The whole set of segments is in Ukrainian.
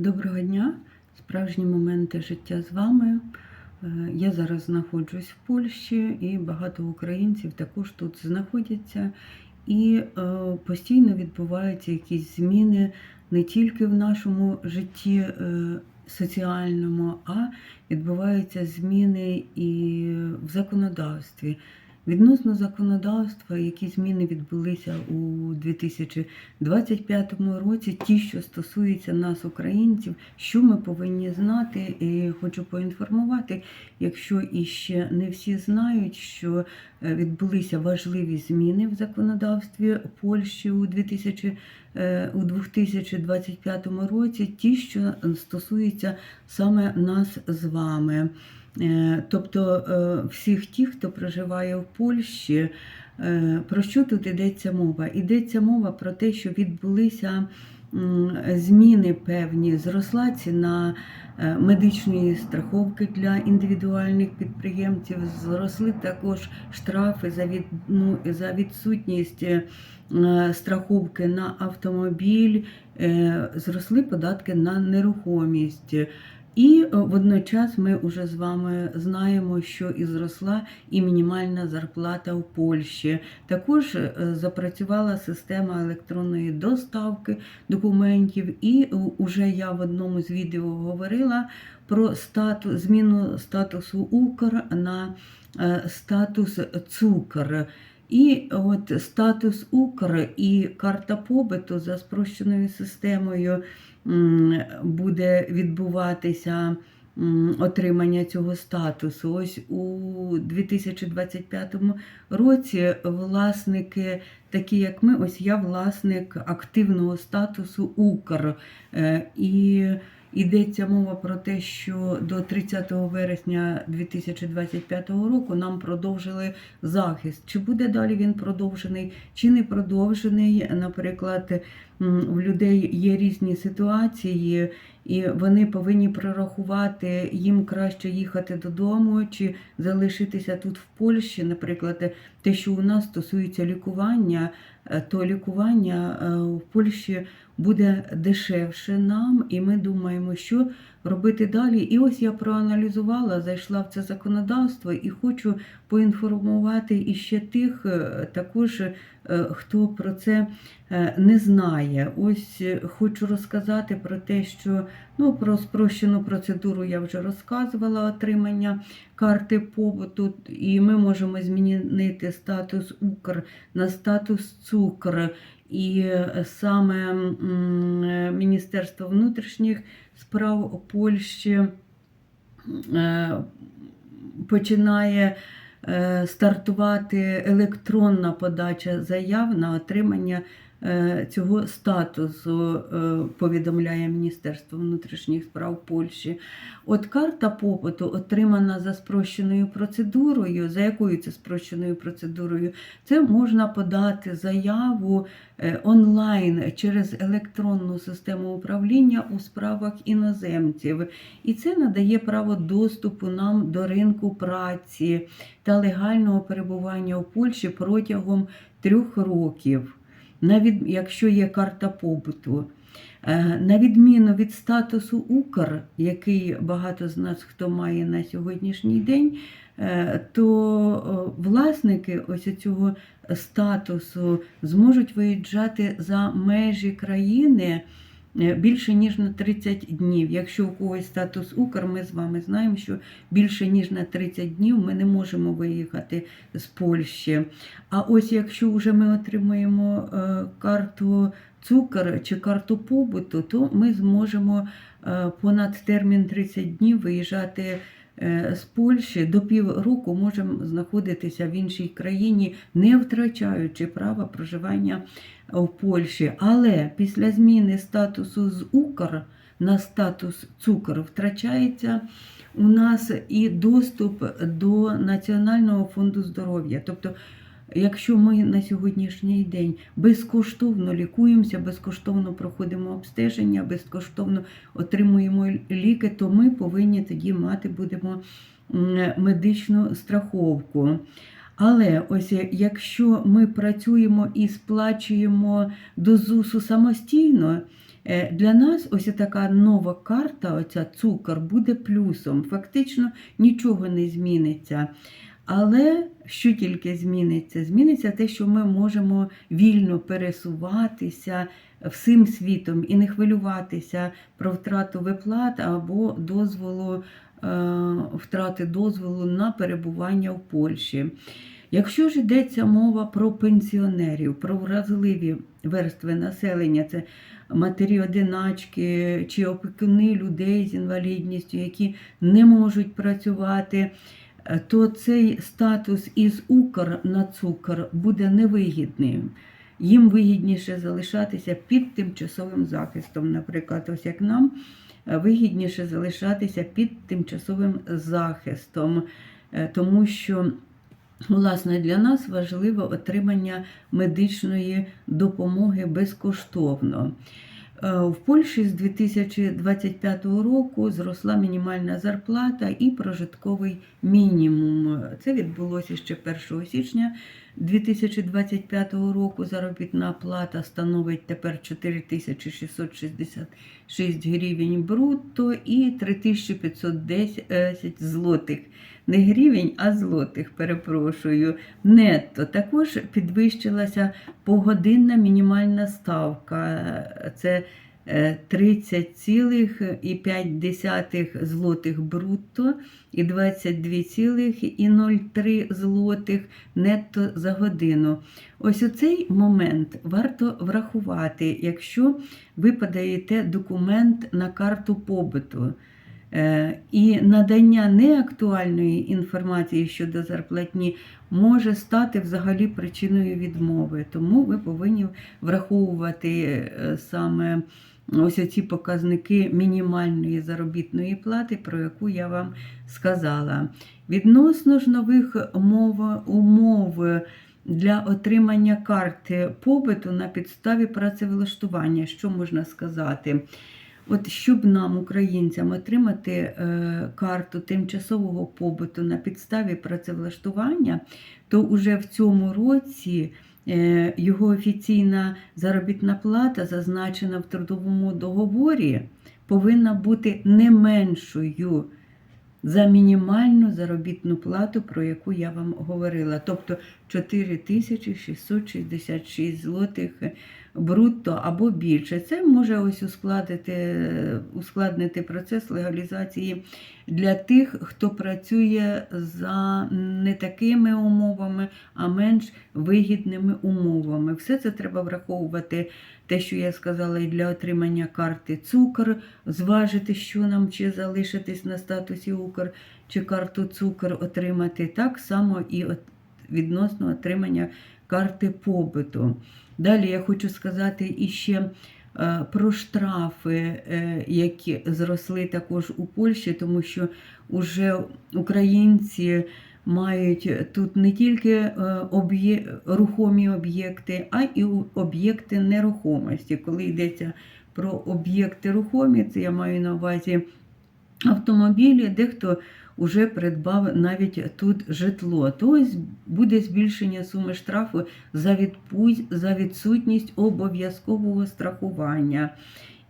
Доброго дня! Справжні моменти життя з вами. Е, Я зараз знаходжусь в Польщі, і багато українців також тут знаходяться. І е, постійно відбуваються якісь зміни не тільки в нашому житті е, соціальному, а відбуваються зміни і в законодавстві. Відносно законодавства, які зміни відбулися у 2025 році, ті, що стосуються нас, українців, що ми повинні знати, і хочу поінформувати, якщо іще не всі знають, що е, відбулися важливі зміни в законодавстві Польщі у 2000 е, у 2025 році, ті, що стосуються саме нас з вами. Е, Тобто е, всіх тих, хто проживає в Польщі, е, про що тут йдеться мова? Йдеться мова про те, що відбулися зміни певні, зросла ціна медичної страховки для індивідуальних підприємців, зросли також штрафи за, від, ну, за відсутність страховки на автомобіль, зросли податки на нерухомість. І е, водночас ми вже з вами знаємо, що і зросла і мінімальна зарплата в Польщі. Також е, запрацювала система електронної доставки документів, і вже я в одному з відео говорила про статус, зміну статусу Укр на е, статус цукр. І от статус Укр і карта побиту за спрощеною системою буде відбуватися отримання цього статусу. Ось у 2025 році власники, такі як ми, ось я власник активного статусу Укр. Е, І Йдеться мова про те, що до 30 вересня 2025 року нам продовжили захист. Чи буде далі він продовжений, чи не продовжений. Наприклад, в людей є різні ситуації, і вони повинні прорахувати, їм краще їхати додому, чи залишитися тут в Польщі. Наприклад, те, що у нас стосується лікування, е, то лікування е, в Польщі буде дешевше нам, і ми думаємо, що робити далі. І ось я проаналізувала, зайшла в це законодавство і хочу поінформувати іще тих, е, також е, хто про це е, не знає. Ось е, хочу розказати про те, що ну, про спрощену процедуру я вже розказувала отримання карти побуту, і ми можемо змінити статус Укр на статус цукр. І е, саме е, Міністерство внутрішніх справ Польщі е, починає стартувати електронна подача заяв на отримання цього статусу, е, повідомляє Міністерство внутрішніх справ Польщі. От карта попиту отримана за спрощеною процедурою. За якою це спрощеною процедурою? Це можна подати заяву е, онлайн через електронну систему управління у справах іноземців. І це надає право доступу нам до ринку праці та легального перебування у Польщі протягом трьох років, якщо є карта побуту. Е, На відміну від статусу Укр, який багато з нас хто має на сьогоднішній день, е, то власники ось цього статусу зможуть виїжджати за межі країни більше ніж на 30 днів. Якщо у когось статус Укр, ми з вами знаємо, що більше ніж на 30 днів ми не можемо виїхати з Польщі. А ось якщо вже ми отримаємо е, карту цукор чи карту побуту, то ми зможемо е, понад термін 30 днів виїжджати е, з Польщі до півроку можемо знаходитися в іншій країні, не втрачаючи права проживання в Польщі. Але після зміни статусу з Укр на статус цукор втрачається у нас і доступ до Національного фонду здоров'я. Тобто Якщо ми на сьогоднішній день безкоштовно лікуємося, безкоштовно проходимо обстеження, безкоштовно отримуємо ліки, то ми повинні тоді мати будемо медичну страховку. Але ось якщо ми працюємо і сплачуємо до ЗУСу самостійно, Е, Для нас ось така нова карта, оця цукор, буде плюсом. Фактично нічого не зміниться. Але що тільки зміниться? Зміниться те, що ми можемо вільно пересуватися всім світом і не хвилюватися про втрату виплат або дозволу, е, втрати дозволу на перебування в Польщі. Якщо ж йдеться мова про пенсіонерів, про вразливі верстви населення, це матері-одиначки чи опікуни людей з інвалідністю, які не можуть працювати, то цей статус із Укр на цукор буде невигідним. Їм вигідніше залишатися під тимчасовим захистом. Наприклад, ось як нам е, вигідніше залишатися під тимчасовим захистом, е, тому що Власне, для нас важливо отримання медичної допомоги безкоштовно. Е, В Польщі з 2025 року зросла мінімальна зарплата і прожитковий мінімум. Це відбулося ще 1 січня 2025 року. Заробітна плата становить тепер 4666 гривень брутто і 3510 злотих. Не гривень, а злотих, перепрошую. Нетто також підвищилася погодинна мінімальна ставка. Це е, 30,5 злотих брутто і 22,03 злотих нетто за годину. Ось оцей момент варто врахувати, якщо ви подаєте документ на карту побуту. Е, І надання неактуальної інформації щодо зарплатні може стати взагалі причиною відмови. Тому ви повинні враховувати е, саме ось ці показники мінімальної заробітної плати, про яку я вам сказала. Відносно ж нових умов, умов для отримання карти побиту на підставі працевлаштування, що можна сказати? От щоб нам, українцям, отримати е, карту тимчасового побуту на підставі працевлаштування, то уже в цьому році його офіційна заробітна плата, зазначена в трудовому договорі, повинна бути не меншою за мінімальну заробітну плату, про яку я вам говорила, тобто 4666 злотих брутто або більше. Це може ось ускладнити, ускладнити процес легалізації для тих, хто працює за не такими умовами, а менш вигідними умовами. Все це треба враховувати. Те, що я сказала, і для отримання карти цукор, зважити, що нам чи залишитись на статусі Укр, чи карту цукор отримати, так само і от відносно отримання карти побиту. Далі я хочу сказати іще е, про штрафи, е, які зросли також у Польщі, тому що вже українці мають тут не тільки е, рухомі об'єкти, а й об'єкти нерухомості. Коли йдеться про об'єкти рухомі, це я маю на увазі автомобілі, дехто вже придбав навіть тут житло. То ось буде збільшення суми штрафу за, відпу- за відсутність обов'язкового страхування.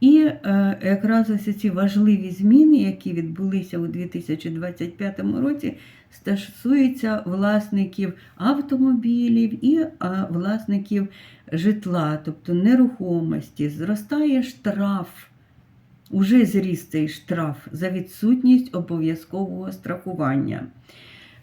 І е, якраз ось ці важливі зміни, які відбулися у 2025 році, стосуються власників автомобілів і е, власників житла, тобто нерухомості. Зростає штраф. Уже зріс цей штраф за відсутність обов'язкового страхування.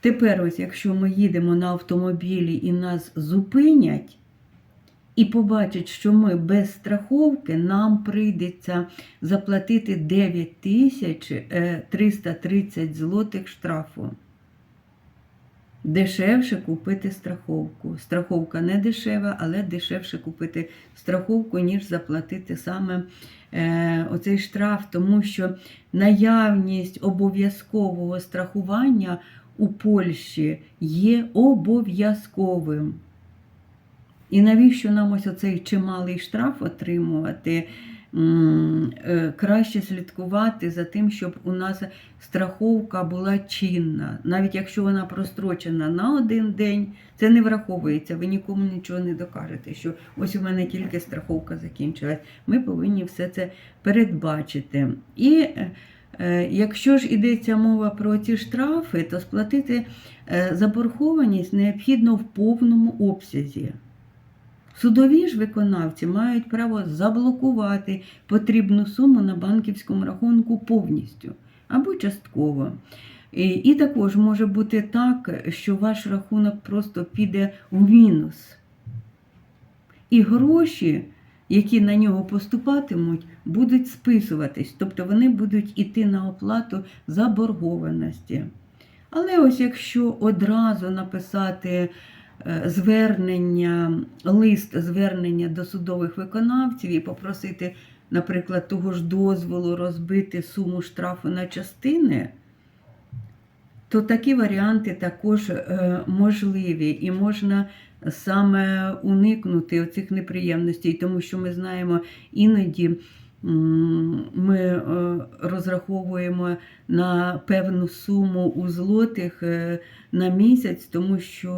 Тепер, ось, якщо ми їдемо на автомобілі і нас зупинять, і побачать, що ми без страховки, нам прийдеться заплатити 9 тисяч е, 330 злотих штрафу. Дешевше купити страховку. Страховка не дешева, але дешевше купити страховку, ніж заплатити саме оцей штраф, тому що наявність обов'язкового страхування у Польщі є обов'язковим. І навіщо нам ось оцей чималий штраф отримувати? Е, краще слідкувати за тим, щоб у нас страховка була чинна. Навіть якщо вона прострочена на один день, це не враховується. Ви нікому нічого не докажете, що ось у мене тільки страховка закінчилась. Ми повинні все це передбачити. І е, е, якщо ж йдеться мова про ці штрафи, то сплатити заборгованість необхідно в повному обсязі. Судові ж виконавці мають право заблокувати потрібну суму на банківському рахунку повністю або частково. І, також може бути так, що ваш рахунок просто піде в мінус. І гроші, які на нього поступатимуть, будуть списуватись, тобто вони будуть іти на оплату заборгованості. Але ось якщо одразу написати звернення, лист звернення до судових виконавців і попросити, наприклад, того ж дозволу розбити суму штрафу на частини, то такі варіанти також е, можливі і можна саме уникнути оцих неприємностей, тому що ми знаємо іноді. Ми е, розраховуємо на певну суму у злотих е, на місяць, тому що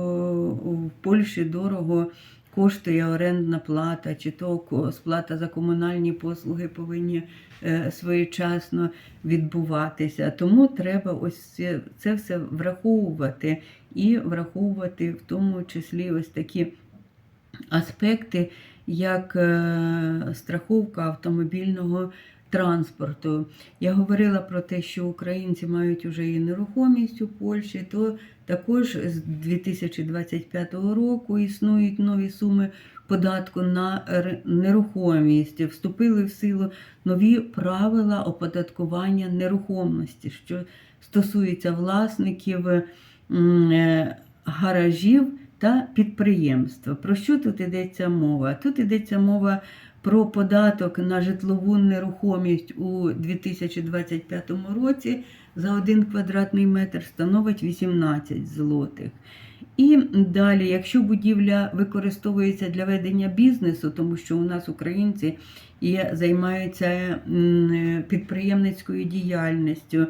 в Польщі дорого коштує орендна плата, чи то сплата за комунальні послуги повинні е, своєчасно відбуватися. Тому треба ось це все враховувати і враховувати в тому числі ось такі аспекти, як е, страховка автомобільного транспорту. Я говорила про те, що українці мають уже і нерухомість у Польщі, то також з 2025 року існують нові суми податку на нерухомість. Вступили в силу нові правила оподаткування нерухомості, що стосується власників е, гаражів та підприємства. Про що тут йдеться мова? Тут йдеться мова про податок на житлову нерухомість у 2025 році за один квадратний метр становить 18 злотих. І далі, якщо будівля використовується для ведення бізнесу, тому що у нас українці є, займаються підприємницькою діяльністю,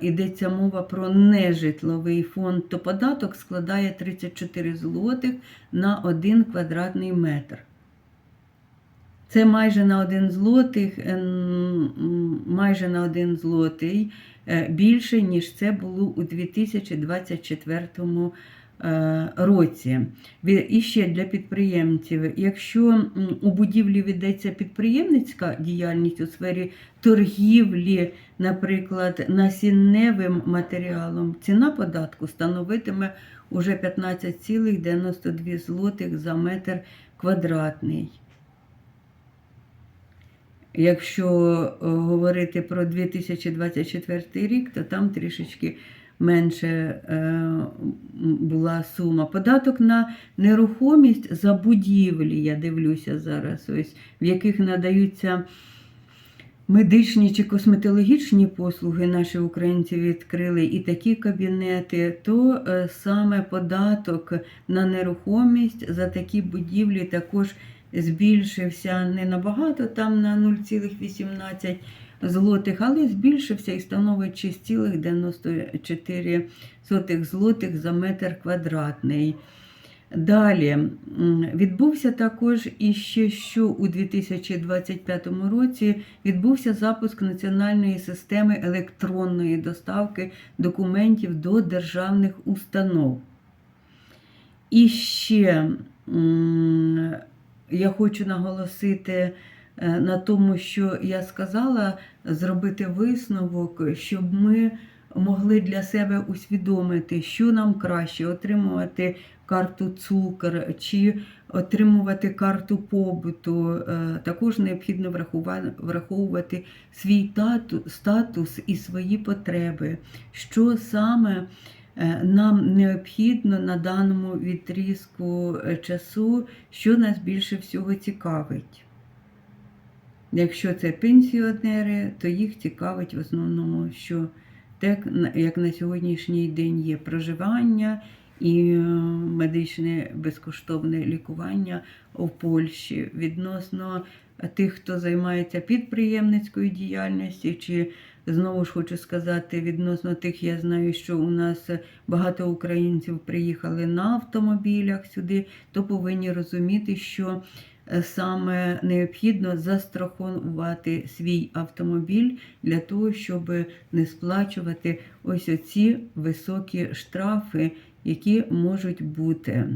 йдеться мова про нежитловий фонд, то податок складає 34 злотих на 1 квадратний метр. Це майже на один злотих, ем, майже на 1 злотий е, більше, ніж це було у 2024 е, році. І ще для підприємців, якщо у будівлі ведеться підприємницька діяльність у сфері торгівлі, наприклад, насінневим матеріалом, ціна податку становитиме уже 15,92 злотих за метр квадратний. Якщо е, говорити про 2024 рік, то там трішечки менше е, була сума. Податок на нерухомість за будівлі, я дивлюся зараз, ось, в яких надаються медичні чи косметологічні послуги, наші українці відкрили і такі кабінети, то е, саме податок на нерухомість за такі будівлі також збільшився не набагато, там на 0,18 злотих, але збільшився і становить 6,94 злотих за метр квадратний. Далі відбувся також іще, що у 2025 році відбувся запуск національної системи електронної доставки документів до державних установ. І ще я хочу наголосити е, на тому, що я сказала, зробити висновок, щоб ми могли для себе усвідомити, що нам краще отримувати карту цукор чи отримувати карту побуту. Е, Також необхідно враховувати свій статус і свої потреби, що саме нам необхідно на даному відрізку е, часу, що нас більше всього цікавить. Якщо це пенсіонери, то їх цікавить в основному, що на- як на сьогоднішній день є проживання і е, медичне безкоштовне лікування в Польщі. Відносно тих, хто займається підприємницькою діяльністю, чи знову ж хочу сказати, відносно тих, я знаю, що у нас багато українців приїхали на автомобілях сюди, то повинні розуміти, що е, саме необхідно застрахувати свій автомобіль для того, щоб не сплачувати ось оці високі штрафи, які можуть бути.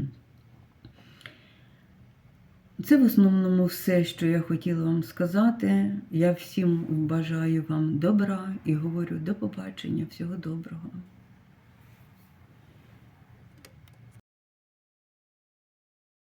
Це в основному все, що я хотіла вам сказати. Я всім бажаю вам добра і говорю до побачення, всього доброго.